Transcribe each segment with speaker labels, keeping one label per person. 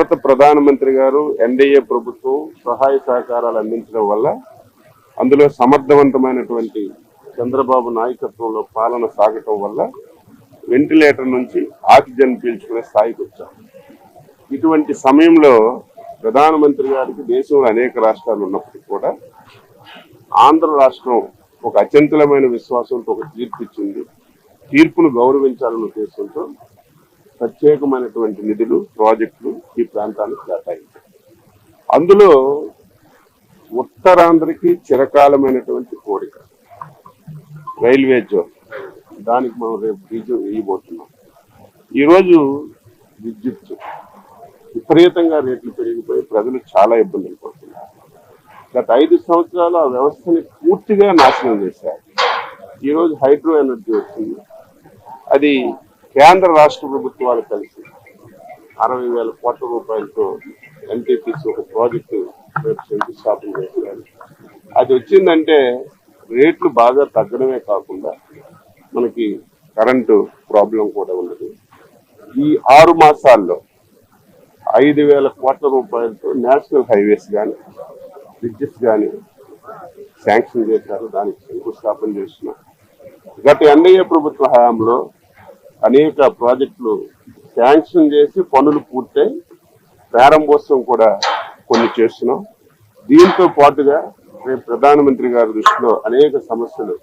Speaker 1: భారత ప్రధానమంత్రి గారు ఎన్డీఏ ప్రభుత్వం సహాయ సహకారాలు అందించడం వల్ల అందులో సమర్థవంతమైనటువంటి చంద్రబాబు నాయకత్వంలో పాలన సాగటం వల్ల వెంటిలేటర్ నుంచి ఆక్సిజన్ పీల్చుకునే స్థాయికి వచ్చాం. ఇటువంటి సమయంలో ప్రధానమంత్రి గారికి దేశంలో అనేక రాష్ట్రాలు ఉన్నప్పటికీ కూడా ఆంధ్ర రాష్ట్రం ఒక అత్యంతలమైన విశ్వాసంతో ఒక తీర్పు ఇచ్చింది. తీర్పును గౌరవించాలన్న ఉద్దేశంతో ప్రత్యేకమైనటువంటి నిధులు ప్రాజెక్టులు ఈ ప్రాంతానికి కేటాయించారు అందులో ఉత్తరాంధ్రకి చిరకాలమైనటువంటి కోరిక. Railway zone. దానికి మనం రేపు బీజం వేయబోతున్నాం. ఈరోజు విద్యుత్ విపరీతంగా రేట్లు పెరిగిపోయి ప్రజలు చాలా ఇబ్బందులు పడుతున్నారు. గత ఐదు సంవత్సరాలు ఆ వ్యవస్థని పూర్తిగా నాశనం చేశారు. ఈరోజు హైడ్రో ఎనర్జీ వచ్చింది. అది కేంద్ర రాష్ట్ర ప్రభుత్వాలు కలిసి అరవై వేల కోట్ల రూపాయలతో ఎన్టీపీసీ ఒక ప్రాజెక్టు రేపు శంకుస్థాపన చేస్తారు. అది వచ్చిందంటే రేట్లు బాగా తగ్గడమే కాకుండా మనకి కరెంటు ప్రాబ్లం కూడా ఉన్నది. ఈ ఆరు మాసాల్లో ఐదు వేల కోట్ల రూపాయలతో నేషనల్ హైవేస్ కానీ బ్రిడ్జెస్ కానీ శాంక్షన్ చేశారు. దానికి శంకుస్థాపన చేస్తున్నాం. గత ఎన్ఐఏ ప్రభుత్వ హయాంలో అనేక ప్రాజెక్టులు శాంక్షన్ చేసి పనులు పూర్తయి ప్రారంభోత్సవం కూడా కొన్ని చేస్తున్నాం. దీంతో పాటుగా రేపు ప్రధానమంత్రి గారి దృష్టిలో అనేక సమస్యలు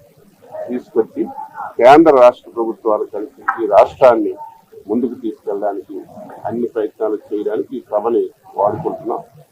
Speaker 1: తీసుకొచ్చి కేంద్ర రాష్ట్ర ప్రభుత్వాలు కలిసి ఈ రాష్ట్రాన్ని ముందుకు తీసుకెళ్ళడానికి అన్ని ప్రయత్నాలు చేయడానికి ఈ సభని వాడుకుంటున్నాం.